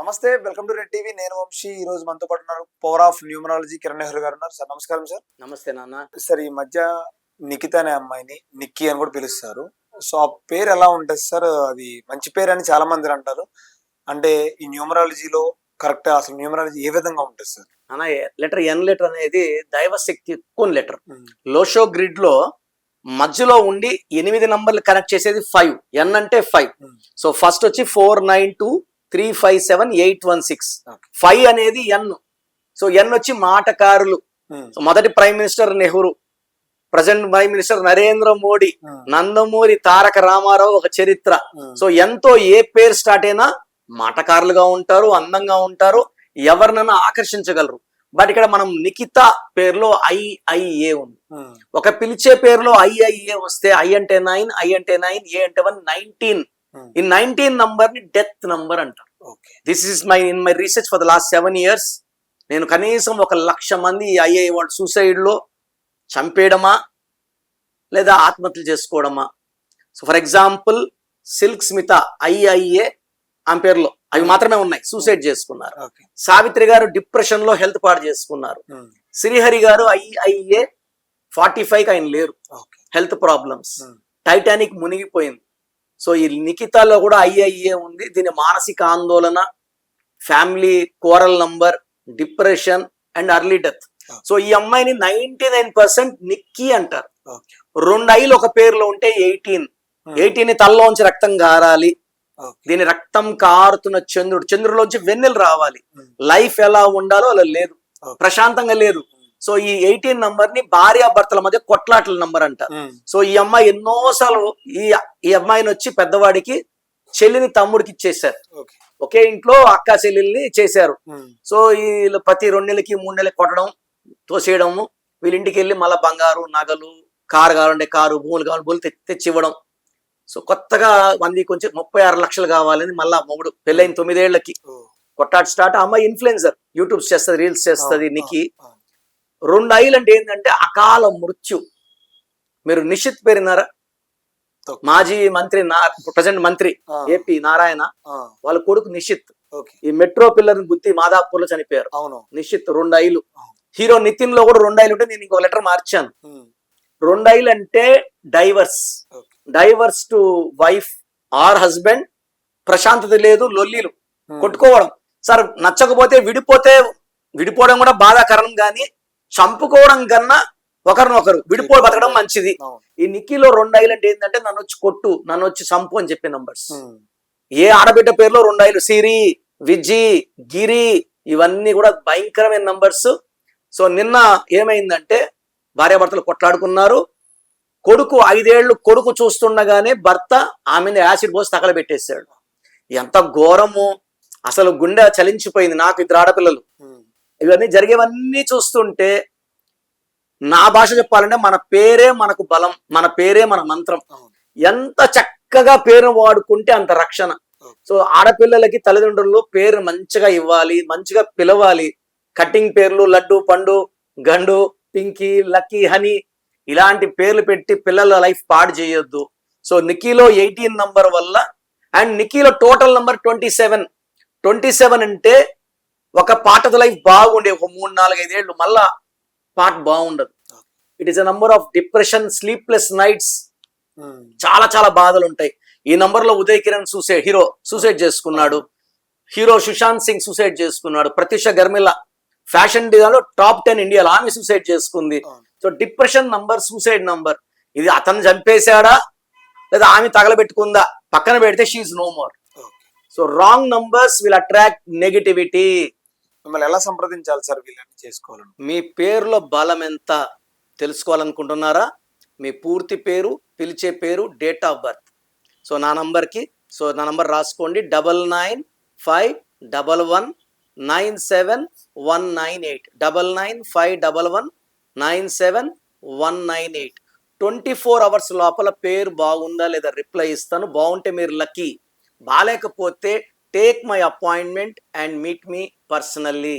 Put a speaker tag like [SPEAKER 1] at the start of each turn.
[SPEAKER 1] నమస్తే welcome to red TV. నేను వంశీ. ఈ రోజు మనతో పాటు ఉన్నారు power of numerology Kiran Nehru గారు ఉన్నారు. సార్ నమస్కారం సార్.
[SPEAKER 2] నమస్తే నాన్న.
[SPEAKER 1] సార్ ఈ మధ్య నిఖిత అనే అమ్మాయిని నిక్కీ అని కూడా పిలుస్తారు. సో ఆ పేరు ఎలా ఉంటుంది సార్? అది మంచి పేరు అని చాలా మంది అంటారు. అంటే ఈ న్యూమరాలజీలో కరెక్ట్ అసలు న్యూమరాలజీ ఏ విధంగా ఉంటుంది సార్?
[SPEAKER 2] అన్న లెటర్ ఎన్ లెటర్ అనేది దైవశక్తి ఎక్కువ లెటర్. లోషో గ్రిడ్లో మధ్యలో ఉండి ఎనిమిది నంబర్లు కనెక్ట్ చేసేది ఫైవ్. ఎన్ అంటే ఫైవ్. సో ఫస్ట్ వచ్చి four nine two three five seven eight one six. Five అనేది ఎన్ సో ఎన్ వచ్చి మాటకారులు. సో మొదటి prime minister Nehru present prime minister Narendra Modi Nandamuri Taraka Rama Rao ఒక చరిత్ర. So ఎంతో ఏ పేరు స్టార్ట్ అయినా మాటకారులుగా ఉంటారు అందంగా ఉంటారు ఎవరినైనా ఆకర్షించగలరు. బట్ ఇక్కడ మనం నిఖిత పేరులో ఐఐఏ ఉంది. ఒక పిలిచే పేరులో ఐఐఏ వస్తే ఐ అంటే నైన్ ఐ అంటే నైన్ ఏ అంటే వన్ నైన్టీన్. ఈ నైన్టీన్ నంబర్ని డెత్ నంబర్ అంటారు
[SPEAKER 1] okay.
[SPEAKER 2] This is my in my research for the last seven years నేను కనీసం ఒక లక్ష మంది ఐఐ వాళ్ళు సూసైడ్లో చంపేయడమా? లేదా ఆత్మహత్యలు చేసుకోవడమా? So for example Silk Smitha IIA ఆమె పేరులో అవి మాత్రమే ఉన్నాయి సూసైడ్ చేసుకున్నారు. సావిత్రి గారు డిప్రెషన్లో హెల్త్ పాడు చేసుకున్నారు. శ్రీహరి గారు ఐఐఏ ఫార్టీ ఫైవ్ ఆయన లేరు.
[SPEAKER 1] ఓకే.
[SPEAKER 2] హెల్త్ ప్రాబ్లమ్స్ టైటానిక్ మునిగిపోయింది. సో ఈ నిఖితాలో కూడా ఐఐఏ ఉంది. దీని మానసిక ఆందోళన family coral number depression and early death. So ఈ అమ్మాయిని నైన్టీ నైన్ పర్సెంట్ నిక్కీ అంటారు. రెండు ఐలు ఒక పేరులో ఉంటే ఎయిటీన్. ఎయిటీన్ తల్లోంచి రక్తం గారాలి.
[SPEAKER 1] ఓకే.
[SPEAKER 2] దీని రక్తం కారుతున్న చంద్రుడు. చంద్రుడిలోంచి వెన్నెలు రావాలి. లైఫ్ ఎలా ఉండాలో అలా లేదు. ప్రశాంతంగా లేదు. సో ఈ ఎయిటీన్ నంబర్ని భార్యాభర్తల మధ్య కొట్లాటల నంబర్ అంటారు సో ఈ అమ్మాయి ఎన్నోసార్లు ఈ ఈ అమ్మాయిని వచ్చి పెద్దవాడికి చెల్లిని తమ్ముడికి ఇచ్చేసారు
[SPEAKER 1] ఓకే.
[SPEAKER 2] ఒకే ఇంట్లో అక్క చెల్లెల్ని చేశారు. సో వీళ్ళు ప్రతి రెండు నెలలకి మూడు నెలలకి కొట్టడం తోసేయడము వీళ్ళ ఇంటికి వెళ్ళి మళ్ళీ బంగారు నగలు కారు కావాలంటే కారు భూములు కావాలి భూములు తెచ్చి ఇవ్వడం సో కొత్తగా మంది కొంచెం ముప్పై ఆరు లక్షలు కావాలని మళ్ళా మొగుడు పెళ్ళైన తొమ్మిదేళ్ళకి కొట్టాడు స్టార్ట్. అమ్మాయి ఇన్ఫ్లుయెన్సర్. యూట్యూబ్ చేస్తుంది రీల్స్ చేస్తుంది నికి రెండు ఐలు అంటే ఏంటంటే అకాల మృత్యు. మీరు నిశ్చిత్ పేరున్నారా. మాజీ మంత్రి నా ప్రజెంట్ మంత్రి ఏపీ నారాయణ వాళ్ళ కొడుకు నిశ్చిత్.
[SPEAKER 1] ఓకే.
[SPEAKER 2] ఈ మెట్రో పిల్లర్ గుత్తి మాదాపూర్లో చనిపోయారు.
[SPEAKER 1] అవును.
[SPEAKER 2] నిశ్చిత్ రెండు ఐలు. హీరో నితిన్లో కూడా రెండు ఐలు ఉంటే నేను ఇంకో లెటర్ మార్చాను. రెండు ఐలు అంటే divorce. Divorce to wife or husband ప్రశాంతత లేదు లొల్లీలు. కొట్టుకోవడం. సార్ నచ్చకపోతే విడిపోతే విడిపోవడం కూడా బాధాకరం కానీ చంపుకోవడం కన్నా ఒకరినొకరు విడిపో బతకడం మంచిది. ఈ నిక్కీలో రెండు ఐలు అంటే ఏంటంటే నన్ను వచ్చి కొట్టు నన్ను వచ్చి చంపు అని చెప్పే నంబర్స్. ఏ ఆడబిడ్డ పేరులో రెండు ఐలు? సిరి విజి గిరి ఇవన్నీ కూడా భయంకరమైన నంబర్స్. సో నిన్న ఏమైందంటే భార్యాభర్తలు కొట్లాడుకున్నారు. కొడుకు ఐదేళ్ళు కొడుకు చూస్తుండగానే భర్త ఆమెను యాసిడ్ పోసి తగలబెట్టేశాడు. ఎంత ఘోరము! అసలు గుండె చలించిపోయింది నాకు ఇద్దరు ఆడపిల్లలు. ఇవన్నీ జరిగేవన్నీ చూస్తుంటే నా భాష చెప్పాలంటే మన పేరే మనకు బలం మన పేరే మన మంత్రం. ఎంత చక్కగా పేరు వాడుకుంటే అంత రక్షణ. సో ఆడపిల్లలకి తల్లిదండ్రులు పేరు మంచిగా ఇవ్వాలి మంచిగా పిలవాలి. కటింగ్ పేర్లు లడ్డు పండు గండు పింకీ లక్కీ హనీ ఇలాంటి పేర్లు పెట్టి పిల్లల లైఫ్ పాడు చేయొద్దు. సో నిక్కీలో ఎయిటీన్ నంబర్ వల్ల and నిక్కీలో total number twenty seven. Twenty seven అంటే ఒక పాటద లైఫ్ బాగుండే ఒక మూడు నాలుగు ఐదేళ్ళు మళ్ళా పాట బాగుండదు. It is a number of depression sleepless nights చాలా చాలా బాధలు ఉంటాయి. ఈ నంబర్లో Uday Kiran suicide hero suicide చేసుకున్నాడు. హీరో సుశాంత్ సింగ్ సూసైడ్ చేసుకున్నాడు. ప్రత్యూష గర్మిల ఫ్యాషన్ డిజైన్లో టాప్ టెన్ ఇండియాలో ఆమె సూసైడ్ చేసుకుంది. So depression number suicide number ఇది అతను చంపేశాడా? లేదా ఆమె తగలబెట్టుకుందా? పక్కన పెడితే she no more so wrong numbers will attract negativity
[SPEAKER 1] మిమ్మల్ని ఎలా సంప్రదించాలి సార్ వీళ్ళని చేసుకోవాలని?
[SPEAKER 2] మీ పేరులో బలం ఎంత తెలుసుకోవాలనుకుంటున్నారా? మీ పూర్తి పేరు పిలిచే పేరు డేట్ ఆఫ్ బర్త్ సో నా నంబర్కి సో నా నంబర్ రాసుకోండి. Double nine five double one nine seven one nine eight. Double nine five double one nine seven one nine eight. Twenty four hours లోపల పేరు బాగుందా లేదా రిప్లై ఇస్తాను. బాగుంటే మీరు లక్కీ. బాగాలేకపోతే take my appointment and meet me personally